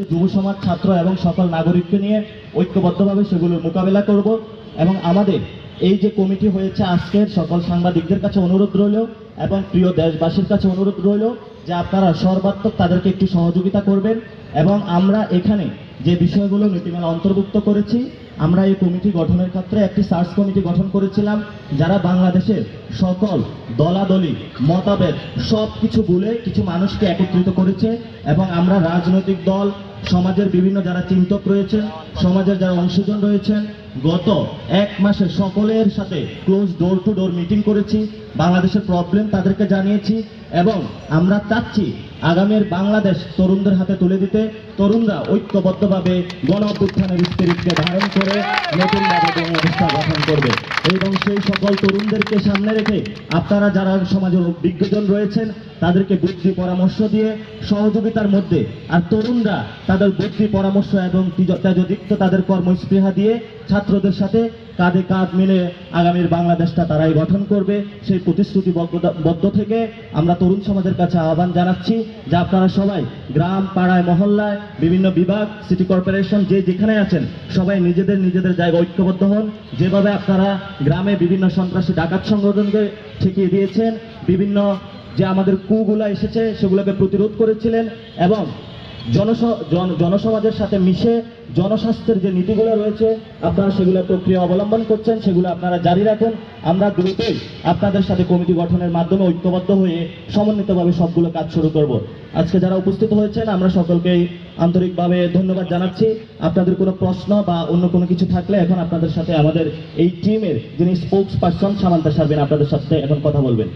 যে যুব সমাজ ছাত্র এবং সকল নাগরিককে নিয়ে ঐক্যবদ্ধভাবে সেগুলোর মোকাবেলা করব এবং আমাদের এই যে কমিটি হয়েছে আজকের, সকল সাংবাদিকদের কাছে অনুরোধ রইল এবং প্রিয় দেশবাসীর কাছে অনুরোধ রইল যে আপনারা সর্বাত্মক তাদেরকে একটু সহযোগিতা করবেন এবং আমরা এখানে যে বিষয়গুলো নীতিমালা অন্তর্ভুক্ত করেছি, আমরা এই কমিটি গঠনের ক্ষেত্রে একটি সার্চ কমিটি গঠন করেছিলাম, যারা বাংলাদেশের সকল দলাদলি মতাবেদ সব কিছু বলে কিছু মানুষকে একত্রিত করেছে এবং আমরা রাজনৈতিক দল সমাজের বিভিন্ন যারা চিন্তক রয়েছেন, সমাজের যারা অংশীজন রয়েছেন, গত এক মাসে সকলের সাথে close door to door meeting করেছি, বাংলাদেশের প্রবলেম তাদেরকে জানিয়েছি এবং আমরা চাচ্ছি আগামীর বাংলাদেশ তরুণদের হাতে তুলে দিতে। তরুণরা ঐক্যবদ্ধভাবে গণ অভ্যুত্থানের ধারণ করে নতুনভাবে বাংলাদেশটা গঠন করবে। এবং সেই সকল তরুণদেরকে সামনে রেখে আপনারা যারা সমাজের বিজ্ঞজন রয়েছেন, তাদেরকে বুদ্ধি পরামর্শ দিয়ে সহযোগিতার মধ্যে আর তরুণরা তাদের বুদ্ধি পরামর্শ এবং তিজ- তেজদীপ্ত তাদের কর্মস্পৃহা দিয়ে ছাত্রদের সাথে কাঁধে কাঁধ মিলে আগামীর বাংলাদেশটা তারাই গঠন করবে। সেই প্রতিশ্রুতিবদ্ধ থেকে আমরা তরুণ সমাজের কাছে আহ্বান জানাচ্ছি যে আপনারা সবাই গ্রাম, পাড়ায়, মহল্লায়, বিভিন্ন বিভাগ, সিটি কর্পোরেশন, যে যেখানে আছেন, সবাই নিজেদের নিজেদের জায়গায় ঐক্যবদ্ধ হন। যেভাবে আপনারা গ্রামে বিভিন্ন সন্ত্রাসী ডাকাত সংগঠনকে ঠেকিয়ে দিয়েছেন। বিভিন্ন যে আমাদের কুগুলা এসেছে, সেগুলোকে প্রতিরোধ করেছিলেন এবং জনস, জন- জনসমাজের সাথে মিশে জনস্বাস্থ্যের যে নীতিগুলো রয়েছে, আপনারা সেগুলো প্রক্রিয়া অবলম্বন করছেন, সেগুলো আপনারা জারি রাখুন। আমরা দ্রুতই আপনাদের সাথে কমিটি গঠনের মাধ্যমে ঐক্যবদ্ধ হয়ে সমন্বিতভাবে সবগুলো কাজ শুরু করব। আজকে যারা উপস্থিত হয়েছেন, আমরা সকলকেই আন্তরিকভাবে ধন্যবাদ জানাচ্ছি। আপনাদের কোনো প্রশ্ন বা অন্য কোনো কিছু থাকলে এখন আপনাদের সাথে আমাদের এই টিমের যিনি স্পোক্স পার্সন সামান্তা সারবেন, আপনাদের সাথে এখন কথা বলবেন।